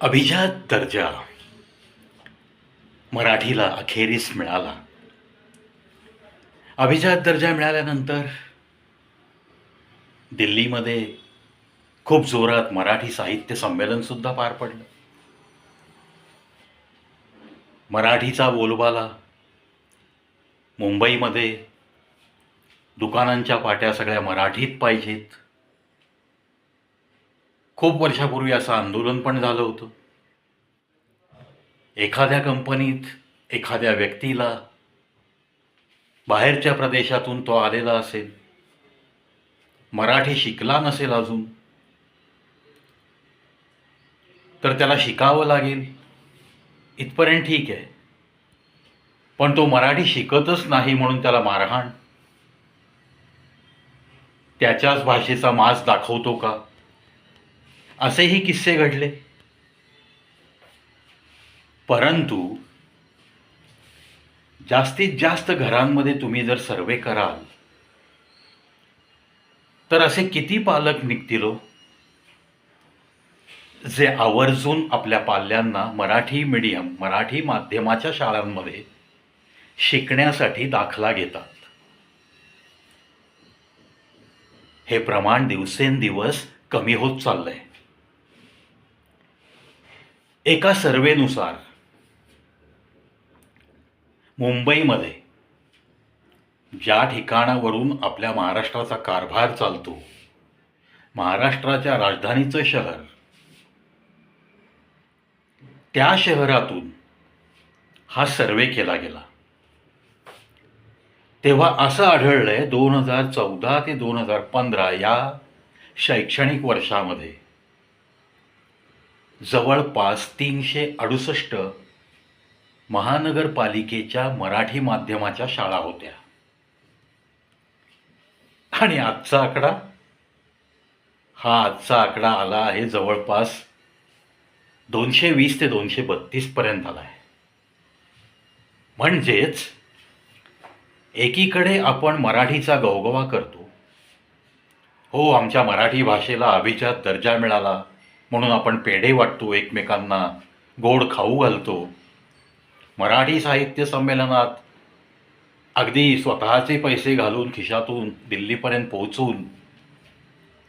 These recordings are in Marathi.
अभिजात दर्जा. मराठीला अखेरीस मिळाला. अभिजात दर्जा मिळाल्यानंतर दिल्लीमध्ये खूप जोरात मराठी साहित्य संमेलनसुद्धा पार पडलं. मराठीचा बोलबाला मुंबईमध्ये दुकानांच्या पाट्या सगळ्या मराठीत पाहिजेत. खूप वर्षापूर्वी असं आंदोलन पण झालं होतं. एखाद्या कंपनीत एखाद्या व्यक्तीला बाहेरच्या प्रदेशातून तो आलेला असेल मराठी शिकला नसेल अजून तर त्याला शिकावं लागेल. इथपर्यंत ठीक आहे. पण तो मराठी शिकतच नाही म्हणून त्याला मारहाण. त्याच्याच भाषेचा मास दाखवतो का? असेही किस्से घडले. परंतु जास्तीत जास्त घरांमध्ये तुम्ही जर सर्वे कराल तर असे किती पालक निघतील? जे आवर्जून आपल्या पाल्यांना मराठी मीडियम मराठी माध्यमाच्या शाळांमध्ये शिकण्यासाठी दाखला घेतात. हे प्रमाण दिवसेंदिवस कमी होत चाललंय. एका सर्वेनुसार मुंबईमध्ये ज्या ठिकाणावरून आपल्या महाराष्ट्राचा कारभार चालतो महाराष्ट्राच्या राजधानीचं शहर त्या शहरातून हा सर्वे केला गेला. तेव्हा असं आढळलंय दोन हजार चौदा ते दोन हजार पंधरा या शैक्षणिक वर्षामध्ये जवळपास तीनशे अडुसष्ट महानगरपालिकेच्या मराठी माध्यमाच्या शाळा होत्या. आणि आजचा आकडा? हा आजचा आकडा आला आहे जवळपास दोनशे वीस ते दोनशे बत्तीस पर्यंत आला आहे. म्हणजेच एकीकडे आपण मराठीचा गवगवा करतो. हो आमच्या मराठी भाषेला अभिजात दर्जा मिळाला. म्हणून आपण पेढे वाटतो एकमेकांना गोड खाऊ घालतो. मराठी साहित्य संमेलनात अगदी स्वतःचे पैसे घालून खिशातून दिल्लीपर्यंत पोहोचून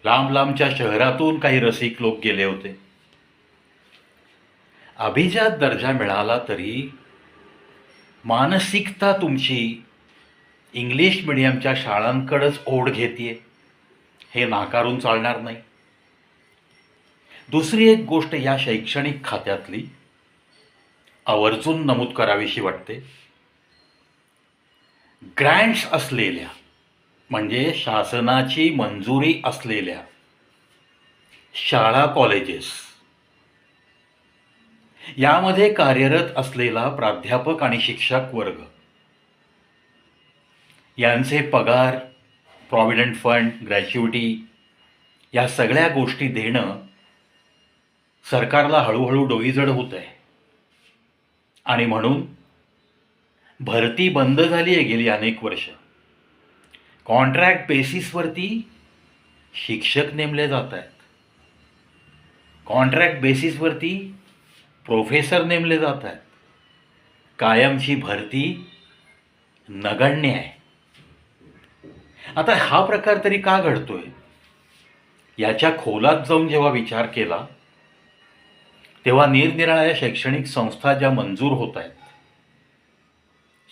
लांब लांबच्या शहरातून काही रसिक लोक गेले होते. अभिजात दर्जा मिळाला तरी मानसिकता तुमची इंग्लिश मिडियमच्या शाळांकडंच ओढ घेते हे नाकारून चालणार नाही. दुसरी एक गोष्ट या शैक्षणिक खात्यातली आवर्जून नमूद करावीशी वाटते. ग्रँट्स असलेल्या म्हणजे शासनाची मंजुरी असलेल्या शाळा कॉलेजेस यामध्ये कार्यरत असलेला प्राध्यापक आणि शिक्षक वर्ग यांचे पगार प्रॉव्हिडंट फंड ग्रॅच्युटी या सगळ्या गोष्टी देणं सरकारला हळूहळू डोईजड होत आहे आणि म्हणून भरती बंद झाली आहे गेली अनेक वर्ष. कॉन्ट्रॅक्ट बेसिसवरती शिक्षक नेमले जात आहेत कॉन्ट्रॅक्ट बेसिसवरती प्रोफेसर नेमले जात आहेत कायमची भरती नगण्य आहे. आता हा प्रकार तरी का घडतोय? याच्या खोलात जाऊन जेव्हा विचार केला तेव्हा निरनिराळ्या शैक्षणिक संस्था ज्या मंजूर होत आहेत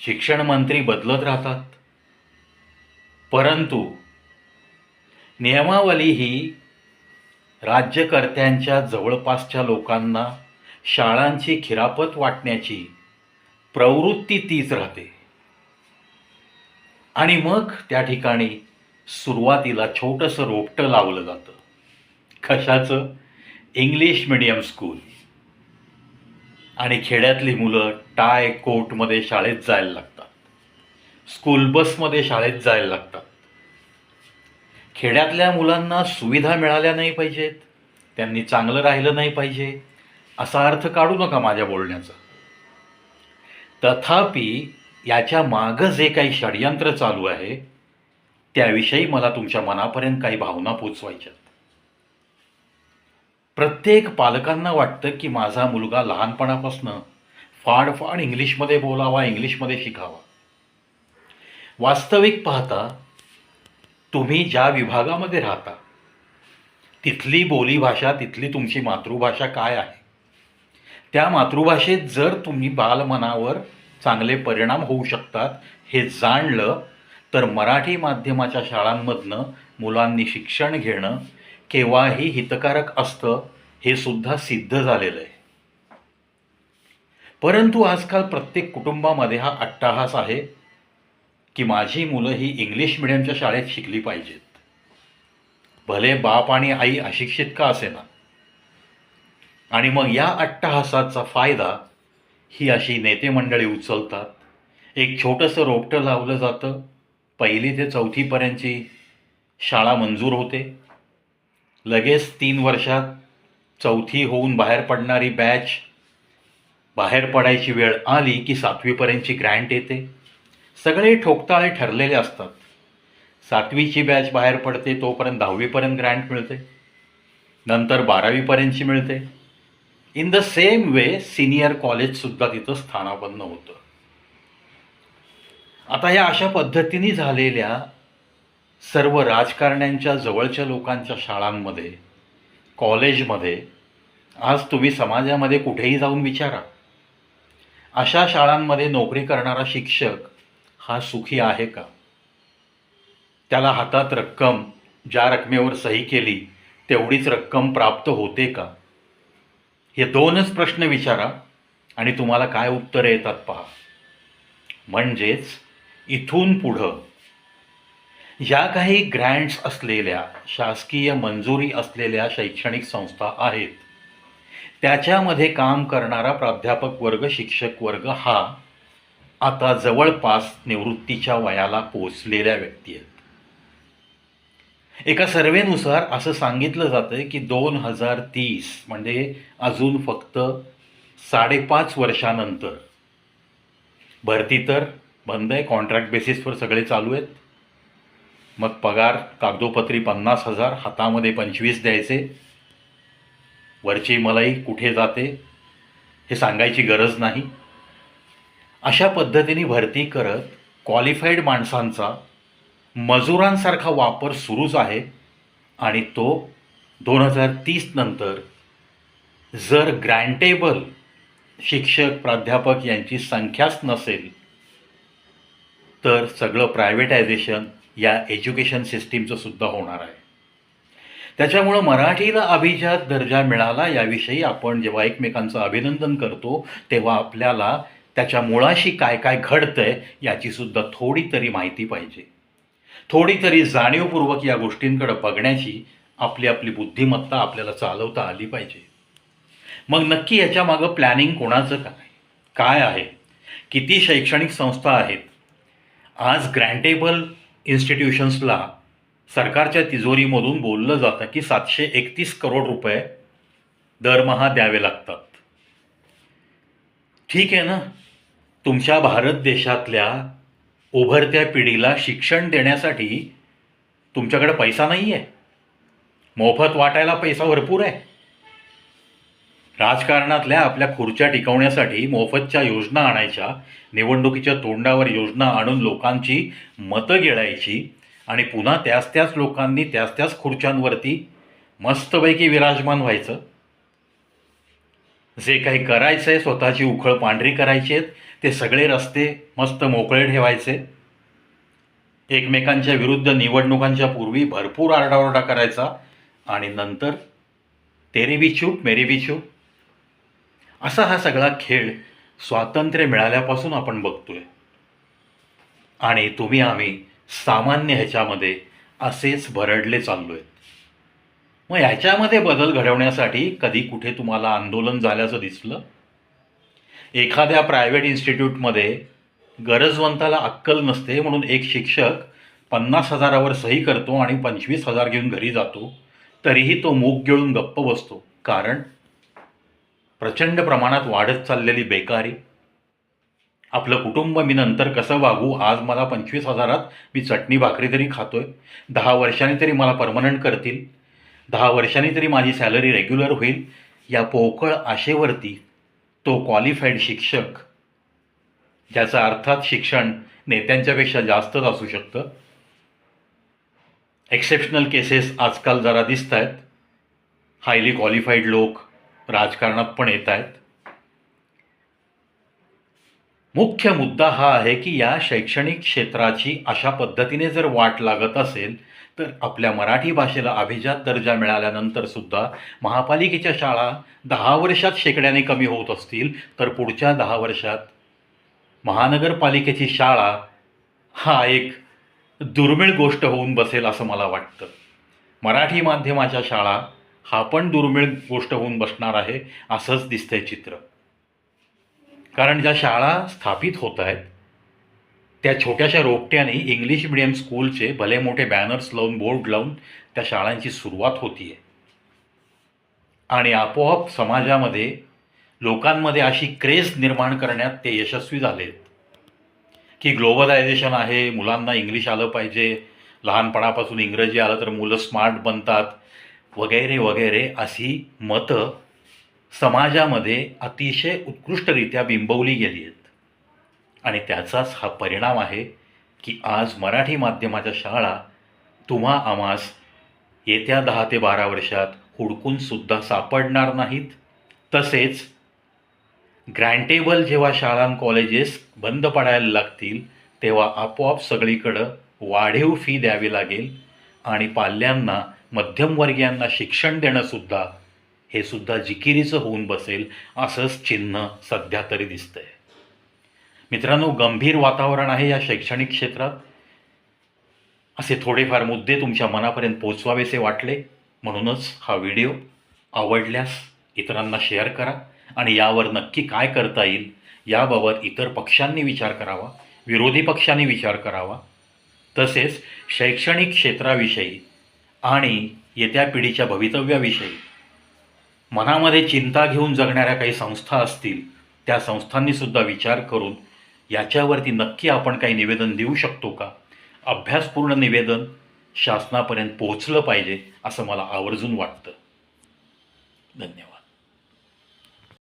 शिक्षण मंत्री बदलत राहतात. परंतु नियमावली ही राज्यकर्त्यांच्या जवळपासच्या लोकांना शाळांची खिरापत वाटण्याची प्रवृत्ती तीच राहते. आणि मग त्या ठिकाणी सुरुवातीला छोटंसं रोपटं लावलं जातं. कशाचं? English medium school. आणि खेड्यातली मुलं टाय कोटमध्ये शाळेत जायला लागतात. स्कूल बसमध्ये शाळेत जायला लागतात. खेड्यातल्या मुलांना सुविधा मिळाल्या नाही पाहिजेत. त्यांनी चांगलं राहिलं नाही पाहिजे. असा अर्थ काढू नका माझ्या बोलण्याचा. तथापि याच्या मागं जे काही षडयंत्र चालू आहे त्याविषयी मला तुमच्या मनापर्यंत काही भावना पोचवायच्या प्रत्येक पालकांना वाटतं की माझा मुलगा लहानपणापासून फाड फाड इंग्लिशमध्ये बोलावा इंग्लिशमध्ये शिकावा. वास्तविक पाहता तुम्ही ज्या विभागामध्ये राहता तिथली बोलीभाषा तिथली तुमची मातृभाषा काय आहे? त्या मातृभाषेत जर तुम्ही बालमनावर चांगले परिणाम होऊ शकतात हे जाणलं तर मराठी माध्यमाच्या शाळांमधनं मुलांनी शिक्षण घेणं केव्हाही हितकारक असतं हे सुद्धा सिद्ध झालेलं आहे. परंतु आजकाल प्रत्येक कुटुंबामध्ये हा अट्टाहास आहे की माझी मुलं ही इंग्लिश मिडियमच्या शाळेत शिकली पाहिजेत. भले बाप आणि आई अशिक्षित का असेना. आणि मग या अट्टहासाचा फायदा ही अशी नेते मंडळी उचलतात. एक छोटंसं रोपटं लावलं जातं. पहिली ते चौथीपर्यंतची शाळा मंजूर होते. लगेच तीन वर्षात चौथी होऊन बाहेर पडणारी बॅच बाहेर पडायची वेळ आली की सातवीपर्यंतची ग्रँट येते. सगळे ठोकताळे ठरलेले असतात. सातवीची बॅच बाहेर पडते तोपर्यंत दहावीपर्यंत ग्रँट मिळते. नंतर बारावीपर्यंतची मिळते. In the same way senior कॉलेजसुद्धा तिथं स्थानापन्न होतं. आता या अशा पद्धतीने झालेल्या सर्व राजकारण्यांच्या जवळच्या लोकांच्या शाळांमध्ये कॉलेजमध्ये आज तुम्ही समाजामध्ये कुठेही जाऊन विचारा. अशा शाळांमध्ये नोकरी करणारा शिक्षक हा सुखी आहे का? त्याला हातात रक्कम ज्या रकमेवर सही केली तेवढीच रक्कम प्राप्त होते का? हे दोनच प्रश्न विचारा आणि तुम्हाला काय उत्तरं येतात पहा. म्हणजेच इथून पुढं या काही ग्रँट्स असलेल्या शासकीय मंजुरी असलेल्या शैक्षणिक संस्था आहेत. त्याच्यामध्ये काम करणारा प्राध्यापक वर्ग शिक्षक वर्ग हा आता जवळपास निवृत्तीच्या वयाला पोचलेल्या व्यक्ती आहेत. एका सर्वेनुसार असं सांगितलं जातं की दोन हजार तीस म्हणजे अजून फक्त साडेपाच वर्षानंतर. भरती तर बंद आहे कॉन्ट्रॅक्ट बेसिसवर सगळे चालू आहेत. मग पगार कागदोपत्री पन्नास हजार हातामध्ये पंचवीस द्यायचे. वरची मलाई कुठे जाते हे सांगायची गरज नाही. अशा पद्धतीने भरती करत क्वालिफाईड माणसांचा मजुरांसारखा वापर सुरूच आहे आणि तो दोन हजार तीस नंतर जर ग्रँटेबल शिक्षक प्राध्यापक यांची संख्याच नसेल तर सगळं प्रायव्हेटायझेशन या एज्युकेशन सिस्टीमचं सुद्धा होणार आहे. त्याच्यामुळं मराठीला अभिजात दर्जा मिळाला याविषयी आपण जेव्हा एकमेकांचं अभिनंदन करतो तेव्हा आपल्याला त्याच्या मुळाशी काय काय घडतंय याची सुद्धा थोडी तरी माहिती पाहिजे. थोडी तरी जाणीवपूर्वक या गोष्टींकडे बघण्याची आपली आपली बुद्धिमत्ता आपल्याला चालवता आली पाहिजे. मग नक्की याच्या मागं प्लॅनिंग कोणाचं काय? काय आहे? किती शैक्षणिक संस्था आहेत? आज ग्रँटेबल इन्स्टिट्यूशन्सला सरकारच्या तिजोरीमधून बोललं जातं की सातशे एकतीस करोड रुपये दरमहा द्यावे लागतात. ठीक आहे ना? तुमच्या भारत देशातल्या उभरत्या पिढीला शिक्षण देण्यासाठी तुमच्याकडे पैसा नाही आहे मोफत वाटायला पैसा भरपूर आहे. राजकारणातल्या आपल्या खुर्च्या टिकवण्यासाठी मोफतच्या योजना आणायच्या निवडणुकीच्या तोंडावर योजना आणून लोकांची मतं गिळायची आणि पुन्हा त्याच त्याच लोकांनी त्याच त्याच खुर्च्यांवरती मस्तपैकी विराजमान व्हायचं. जे काही करायचं आहे स्वतःची उखळ पांढरी करायची आहेत ते सगळे रस्ते मस्त मोकळे ठेवायचे. एकमेकांच्या विरुद्ध निवडणुकांच्या पूर्वी भरपूर आरडाओरडा करायचा आणि नंतर तेरे बी चूप मेरे बी चूप असा हा सगळा खेळ स्वातंत्र्य मिळाल्यापासून आपण बघतोय. आणि तुम्ही आम्ही सामान्य ह्याच्यामध्ये असेच भरडले चाललो आहेत मग ह्याच्यामध्ये बदल घडवण्यासाठी कधी कुठे तुम्हाला आंदोलन झाल्याचं दिसलं? एखाद्या प्रायव्हेट इन्स्टिट्यूटमध्ये गरजवंताला अक्कल नसते म्हणून एक शिक्षक पन्नास हजारावर सही करतो आणि पंचवीस हजार घेऊन घरी जातो तरीही तो मूग गिळून गप्प बसतो. कारण प्रचंड प्रमाणात वाढत चाललेली बेकारी. आपलं कुटुंब मी नंतर कसं वागू आज मला पंचवीस हजारात मी चटणी भाकरी तरी खातोय. दहा वर्षांनी तरी मला परमनंट करतील. दहा वर्षांनी तरी माझी सॅलरी रेग्युलर होईल. या पोकळ आशेवरती तो क्वालिफाईड शिक्षक ज्याचा अर्थात शिक्षण नेत्यांच्यापेक्षा जास्तच असू शकतं. एक्सेप्शनल केसेस आजकाल जरा दिसत आहेत हायली क्वालिफाईड लोक राजकारणात पण येत आहेत. मुख्य मुद्दा हा आहे की या शैक्षणिक क्षेत्राची अशा पद्धतीने जर वाट लागत असेल तर आपल्या मराठी भाषेला अभिजात दर्जा मिळाल्यानंतर सुद्धा महापालिकेच्या शाळा दहा वर्षात शेकड्याने कमी होत असतील तर पुढच्या दहा वर्षात महानगरपालिकेची शाळा हा एक दुर्मिळ गोष्ट होऊन बसेल असं मला वाटतं. मराठी माध्यमाच्या शाळा हा पण दुर्मिळ गोष्ट होऊन बसणार आहे असंच दिसतंय चित्र. कारण ज्या शाळा स्थापित होत आहेत त्या छोट्याशा रोपट्याने इंग्लिश मिडियम स्कूलचे भले मोठे बॅनर्स लावून बोर्ड लावून त्या शाळांची सुरुवात होती आहे आणि आपोआप समाजामध्ये लोकांमध्ये अशी क्रेज निर्माण करण्यात ते यशस्वी झालेत. की ग्लोबलायझेशन आहे मुलांना इंग्लिश आलं पाहिजे लहानपणापासून इंग्रजी आलं तर मुलं स्मार्ट बनतात वगैरे वगैरे अशी मतं समाजामध्ये अतिशय उत्कृष्टरित्या बिंबवली गेली आहेत. आणि त्याचाच हा परिणाम आहे की आज मराठी माध्यमाच्या शाळा तुम्हा आम्हास येत्या दहा ते बारा वर्षात हुडकूनसुद्धा सापडणार नाहीत. तसेच ग्रँटेबल जेव्हा शाळां कॉलेजेस बंद पडायला लागतील तेव्हा आपोआप सगळीकडं वाढीव फी द्यावी लागेल आणि पाल्यांना मध्यमवर्गीयांना शिक्षण देणंसुद्धा हे सुद्धा जिकिरीचं होऊन बसेल असंच चिन्ह सध्या तरी दिसतंय. मित्रांनो गंभीर वातावरण आहे या शैक्षणिक क्षेत्रात. असे थोडेफार मुद्दे तुमच्या मनापर्यंत पोचवावेसे वाटले म्हणूनच हा व्हिडिओ आवडल्यास इतरांना शेअर करा आणि यावर नक्की काय करता येईल याबाबत इतर पक्षांनी विचार करावा विरोधी पक्षांनी विचार करावा. तसेच शैक्षणिक क्षेत्राविषयी आणि येत्या पिढीच्या भवितव्याविषयी. मनामध्ये चिंता घेऊन जगणाऱ्या काही संस्था असतील त्या संस्थांनीसुद्धा विचार करून याच्यावरती नक्की आपण काही निवेदन देऊ शकतो का? अभ्यासपूर्ण निवेदन शासनापर्यंत पोहोचलं पाहिजे असं मला आवर्जून वाटतं. धन्यवाद.